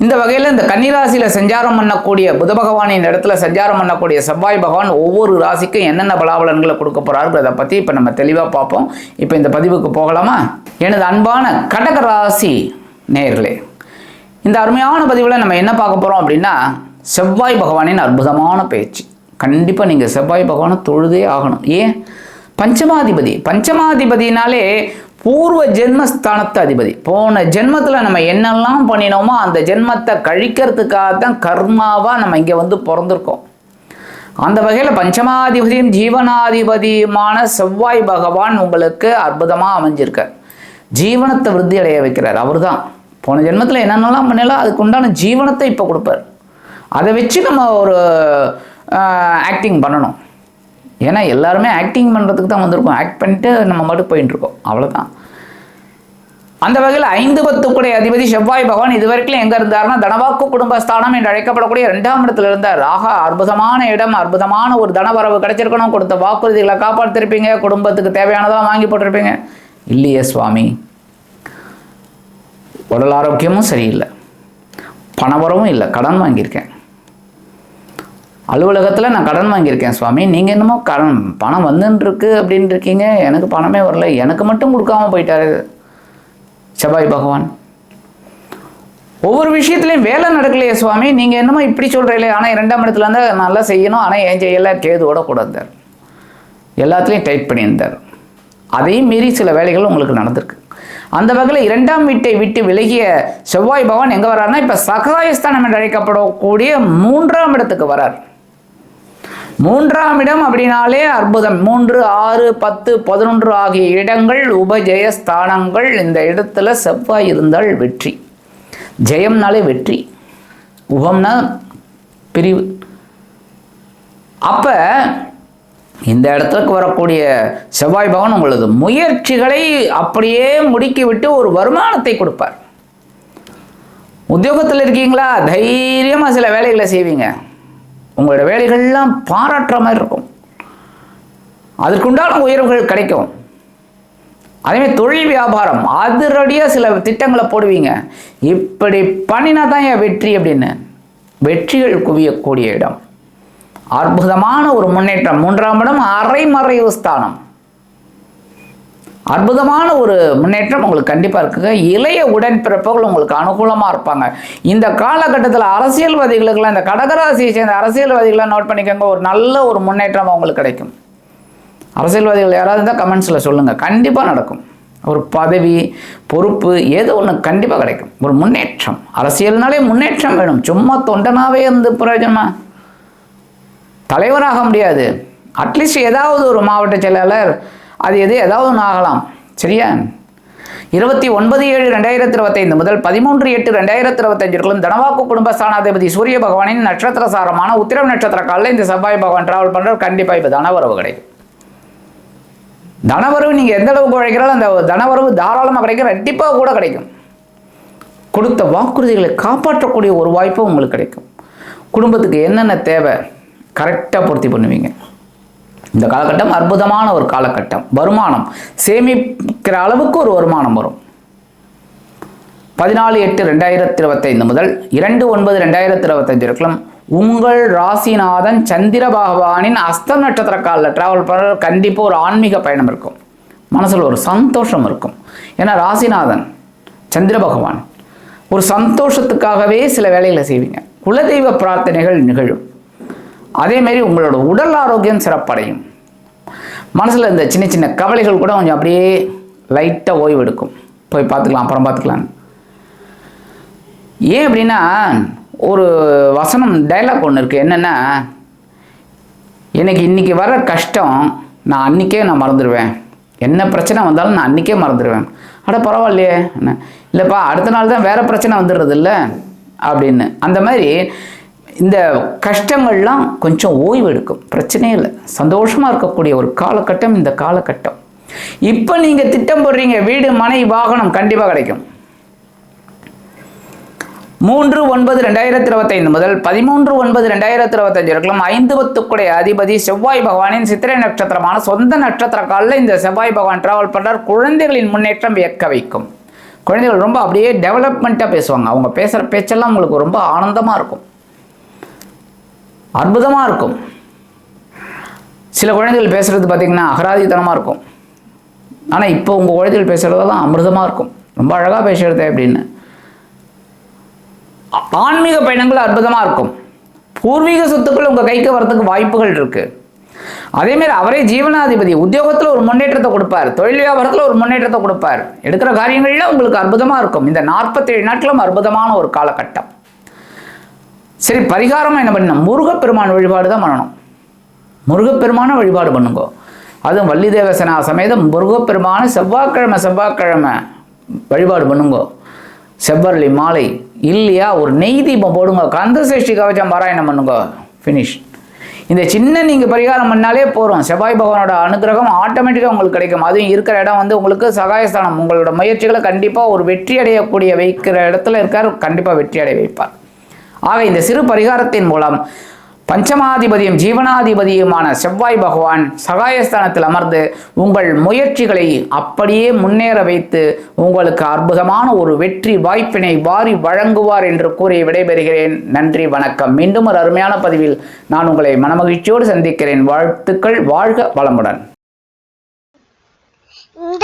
இந்த வகையில் இந்த கன்னிராசியில் சஞ்சாரம் பண்ணக்கூடிய புத பகவானின் இடத்துல சஞ்சாரம் பண்ணக்கூடிய செவ்வாய் பகவான் ஒவ்வொரு ராசிக்கும் என்னென்ன பலாபலன்களை கொடுக்க போகிறாருங்கிறத பற்றி இப்போ நம்ம தெளிவாக பார்ப்போம். இப்போ இந்த பதிவுக்கு போகலாமா? எனது அன்பான கடக ராசி நேர்களே இந்த அருமையான பதிவில் நம்ம என்ன பார்க்க போகிறோம் அப்படின்னா செவ்வாய் பகவானின் அற்புதமான பேச்சு. கண்டிப்பாக நீங்கள் செவ்வாய் பகவானை தொழுதே ஆகணும். ஏன்? பஞ்சமாதிபதி. பஞ்சமாதிபதினாலே பூர்வ ஜென்மஸ்தானத்து அதிபதி. போன ஜென்மத்தில் நம்ம என்னெல்லாம் பண்ணினோமோ அந்த ஜென்மத்தை கழிக்கிறதுக்காக தான் கர்மாவாக நம்ம இங்கே வந்து பிறந்திருக்கோம். அந்த வகையில் பஞ்சமாதிபதியும் ஜீவனாதிபதியுமான செவ்வாய் பகவான் உங்களுக்கு அற்புதமாக அமைஞ்சிருக்கார். ஜீவனத்தை விருத்தி அடைய வைக்கிறார். அவர் தான் போன ஜென்மத்தில் என்னென்னலாம் பண்ணலாம் அதுக்கு உண்டான ஜீவனத்தை இப்போ கொடுப்பார். அதை வச்சு நம்ம ஒரு ஆக்டிங் பண்ணணும். ஏன்னா எல்லாருமே ஆக்டிங் பண்ணுறதுக்கு தான் வந்திருக்கோம். ஆக்ட் பண்ணிட்டு நம்ம மட்டும் போயிட்டுருக்கோம் அவ்வளோதான் அந்த வகையில் ஐந்து பத்துக்குடைய அதிபதி செவ்வாய் பகவான் இதுவரைக்கும் எங்கே இருந்தார்னா தனவாக்கு குடும்பஸ்தானம் என்று அழைக்கப்படக்கூடிய ரெண்டாம் இடத்துல இருந்தார். ஆகா அற்புதமான இடம் அற்புதமான ஒரு தனவரவு கிடைச்சிருக்கணும். கொடுத்த வாக்குறுதிகளை காப்பாற்றிருப்பீங்க குடும்பத்துக்கு தேவையானதெல்லாம் வாங்கி போட்டிருப்பீங்க. இல்லையே சுவாமி. உடல் ஆரோக்கியமும் சரியில்லை. பணவரவும் இல்லை. கடன் வாங்கியிருக்கேன். அலுவலகத்தில் நான் கடன் வாங்கியிருக்கேன் சுவாமி. நீங்கள் என்னமோ கடன் பணம் வந்துன்ருக்கு அப்படின்னு இருக்கீங்க எனக்கு பணமே வரல. எனக்கு மட்டும் கொடுக்காம போயிட்டாரு செவ்வாய் பகவான். ஒவ்வொரு விஷயத்துலையும் வேலை நடக்கலையே சுவாமி. நீங்கள் என்னமோ இப்படி சொல்கிறீங்களே ஆனால் இரண்டாம் இடத்துல இருந்தால் நல்லா செய்யணும். ஆனால் ஏன் செய்யலை கேதுவோட கூட இருந்தார் எல்லாத்துலேயும் டைட் பண்ணியிருந்தார். அதையும் மீறி சில வேலைகள் உங்களுக்கு நடந்திருக்கு. அந்த வகையில் இரண்டாம் வீட்டை விட்டு விலகிய செவ்வாய் பகவான் எங்கே வரார்னா இப்போ சகாயஸ்தானம் என்று அழைக்கப்படக்கூடிய மூன்றாம் இடத்துக்கு வரார். மூன்றாம் இடம் அப்படின்னாலே அற்புதம். மூன்று ஆறு பத்து பதினொன்று ஆகிய இடங்கள் உபஜய ஸ்தானங்கள் இந்த இடத்துல செவ்வாய் இருந்தால் வெற்றி. ஜெயம்னாலே வெற்றி. உபம்னா பிரிவு. அப்போ இந்த இடத்துக்கு வரக்கூடிய செவ்வாய் பகவான் உங்களது முயற்சிகளை அப்படியே முடுக்கிவிட்டு ஒரு வருமானத்தை கொடுப்பார். உத்தியோகத்தில் இருக்கீங்களா? தைரியமாக சில வேலைகளை செய்வீங்க. உங்களோட வேலைகள்லாம் பாராட்டுற மாதிரி இருக்கும். அதற்குண்டான உயர்வுகள் கிடைக்கும். அதேமாதிரி தொழில் வியாபாரம் அதிரடியாக சில திட்டங்களை போடுவீங்க. இப்படி பண்ணினா தான் என் வெற்றி அப்படின்னு? வெற்றிகள் குவியக்கூடிய இடம். அற்புதமான ஒரு முன்னேற்றம். மூன்றாம் இடம் அரைமறைவு ஸ்தானம். அற்புதமான ஒரு முன்னேற்றம் உங்களுக்கு கண்டிப்பாக இருக்குங்க. இளைய உடன்பிறப்புகள் உங்களுக்கு அனுகூலமாக இருப்பாங்க. இந்த காலகட்டத்தில் அரசியல்வாதிகளுக்கெல்லாம் இந்த கடகராசியை சேர்ந்த அரசியல்வாதிகளாம் நோட் பண்ணிக்கோங்க. ஒரு நல்ல ஒரு முன்னேற்றம் அவங்களுக்கு கிடைக்கும். அரசியல்வாதிகள் யாராவது இருந்தால் கமெண்ட்ஸில் சொல்லுங்கள் கண்டிப்பாக நடக்கும். ஒரு பதவி பொறுப்பு ஏதோ ஒன்று கண்டிப்பாக கிடைக்கும். ஒரு முன்னேற்றம். அரசியல்னாலே முன்னேற்றம் வேணும். சும்மா தொண்டனாவே இருந்து பிரயோஜனமா? தலைவராக முடியாது. அட்லீஸ்ட் ஏதாவது ஒரு மாவட்ட செயலாளர் அது எது ஏதாவது ஒன்று ஆகலாம். சரியா? இருபத்தி ஒன்பது ஏழு ரெண்டாயிரத்தி இருபத்தைந்து முதல் பதிமூன்று எட்டு ரெண்டாயிரத்தி இருபத்தஞ்சிற்குள்ளும் தனவாக்கு குடும்ப ஸ்தானாதிபதி சூரிய பகவானின் நட்சத்திர சாரமான உத்திரம் நட்சத்திர காலில் இந்த செவ்வாய் பகவான் டிராவல் பண்ணுறது கண்டிப்பாக இப்போ தனவரவு கிடைக்கும். தனவரவு நீங்கள் எந்த அளவுக்கு உழைக்கிறாலும் அந்த தனவரவு தாராளமாக கிடைக்கும் ரெட்டிப்பாக கூட கிடைக்கும். கொடுத்த வாக்குறுதிகளை காப்பாற்றக்கூடிய ஒரு வாய்ப்பும் உங்களுக்கு கிடைக்கும். குடும்பத்துக்கு என்னென்ன தேவை கரெக்டாக பூர்த்தி பண்ணுவீங்க. இந்த காலகட்டம் அற்புதமான ஒரு காலகட்டம். வருமானம். சேமிக்கிற அளவுக்கு ஒரு வருமானம் வரும். பதினாலு எட்டு ரெண்டாயிரத்தி இருபத்தைந்து முதல் இரண்டு ஒன்பது ரெண்டாயிரத்தி இருபத்தஞ்சு வரைக்கும் உங்கள் ராசிநாதன் சந்திர பகவானின் அஸ்த நட்சத்திர காலில் ட்ராவல் பண்ணுற கண்டிப்பாக ஒரு ஆன்மீக பயணம் இருக்கும். மனசில் ஒரு சந்தோஷம் இருக்கும். ஏன்னா ராசிநாதன் சந்திர பகவான் ஒரு சந்தோஷத்துக்காகவே சில வேலைகளை செய்வீங்க. குலதெய்வ பிரார்த்தனைகள் நிகழும். அதேமாரி உங்களோட உடல் ஆரோக்கியம் சிறப்படையும். மனசில் இந்த சின்ன சின்ன கவலைகள் கூட கொஞ்சம் அப்படியே லைட்டாக ஓய்வு எடுக்கும். போய் பார்த்துக்கலாம் அப்புறம் பார்த்துக்கலாம். ஏன் அப்படின்னா ஒரு வசனம் டைலாக் ஒன்று இருக்குது என்னென்னா எனக்கு இன்றைக்கி வர கஷ்டம் நான் அன்றைக்கே நான் மறந்துடுவேன் என்ன பிரச்சனை வந்தாலும் நான் அன்றைக்கே மறந்துடுவேன் அட பரவாயில்லையே. என்ன இல்லைப்பா அடுத்த நாள் தான் வேறு பிரச்சனை வந்துடுறது இல்லை அப்படின்னு. அந்த மாதிரி இந்த கஷ்டங்கள்லாம் கொஞ்சம் ஓய்வு எடுக்கும் பிரச்சனையே இல்லை சந்தோஷமாக இருக்கக்கூடிய ஒரு காலகட்டம் இந்த காலகட்டம். இப்போ நீங்கள் திட்டம் போடுறீங்க வீடு மனை வாகனம் கண்டிப்பாக கிடைக்கும். மூன்று ஒன்பது ரெண்டாயிரத்தி இருபத்தைந்து முதல் பதிமூன்று ஒன்பது ரெண்டாயிரத்தி இருபத்தஞ்சு வரைக்கும் ஐந்து பத்துக்குடைய அதிபதி செவ்வாய் பகவானின் சித்திரை நட்சத்திரமான சொந்த நட்சத்திர காலில் இந்த செவ்வாய் பகவான் டிராவல் பண்ணுறார் குழந்தைகளின் முன்னேற்றம் வியக்க வைக்கும். குழந்தைகள் ரொம்ப அப்படியே டெவலப்மெண்ட்டாக பேசுவாங்க. அவங்க பேசுகிற பேச்செல்லாம் உங்களுக்கு ரொம்ப ஆனந்தமாக இருக்கும். அற்புதமாக இருக்கும். சில குழந்தைகள் பேசுகிறது பார்த்திங்கன்னா அகராதித்தனமாக இருக்கும். ஆனால் இப்போ உங்கள் குழந்தைகள் பேசுகிறதெல்லாம் அமிர்தமாக இருக்கும். ரொம்ப அழகாக பேசுகிறது அப்படின்னு. ஆன்மீக பயணங்கள் அற்புதமாக இருக்கும். பூர்வீக சொத்துக்கள் உங்கள் கைக்கு வரதுக்கு வாய்ப்புகள் இருக்குது அதேமாரி அவரே ஜீவனாதிபதி உத்தியோகத்தில் ஒரு முன்னேற்றத்தை கொடுப்பார். தொழில் வியாபாரத்தில் ஒரு முன்னேற்றத்தை கொடுப்பார். எடுக்கிற காரியங்களில் உங்களுக்கு அற்புதமாக இருக்கும். இந்த நாற்பத்தேழு நாட்களும் அற்புதமான ஒரு காலகட்டம். சரி பரிகாரமாக என்ன பண்ணணும்? முருகப்பெருமான் வழிபாடு தான் பண்ணணும். முருகப்பெருமான வழிபாடு பண்ணுங்க. அதுவும் வள்ளி தேவசனா சமேதம் முருகப்பெருமான செவ்வாய்க்கிழமை செவ்வாய்க்கிழமை வழிபாடு பண்ணுங்க. செவ்வரளி மாலை இல்லையா? ஒரு நெய் தீபம் போடுங்க. கந்த சஷ்டி கவச்சம் பாராயணம் பண்ணுங்க. ஃபினிஷ் இந்த சின்ன நீங்கள் பரிகாரம் பண்ணாலே போகிறோம் செவ்வாய் பகவானோட அனுகிரகம் ஆட்டோமேட்டிக்காக உங்களுக்கு கிடைக்கும். அதுவும் இருக்கிற இடம் வந்து உங்களுக்கு சகாயஸ்தானம். உங்களோட முயற்சிகளை கண்டிப்பாக ஒரு வெற்றி அடையக்கூடிய வைக்கிற இடத்துல இருக்கார் கண்டிப்பாக வெற்றி அடைய வைப்பார். ஆக இந்த சிறு பரிகாரத்தின் மூலம் பஞ்சமாதிபதியும் ஜீவனாதிபதியுமான செவ்வாய் பகவான் சகாயஸ்தானத்தில் அமர்ந்து உங்கள் முயற்சிகளை அப்படியே முன்னேற வைத்து உங்களுக்கு அற்புதமான ஒரு வெற்றி வாய்ப்பினை வாரி வழங்குவார் என்று கூறி விடைபெறுகிறேன். நன்றி வணக்கம். மீண்டும் ஒரு அருமையான பதிவில் நான் உங்களை மனமகிழ்ச்சியோடு சந்திக்கிறேன். வாழ்த்துக்கள் வாழ்க வளமுடன்.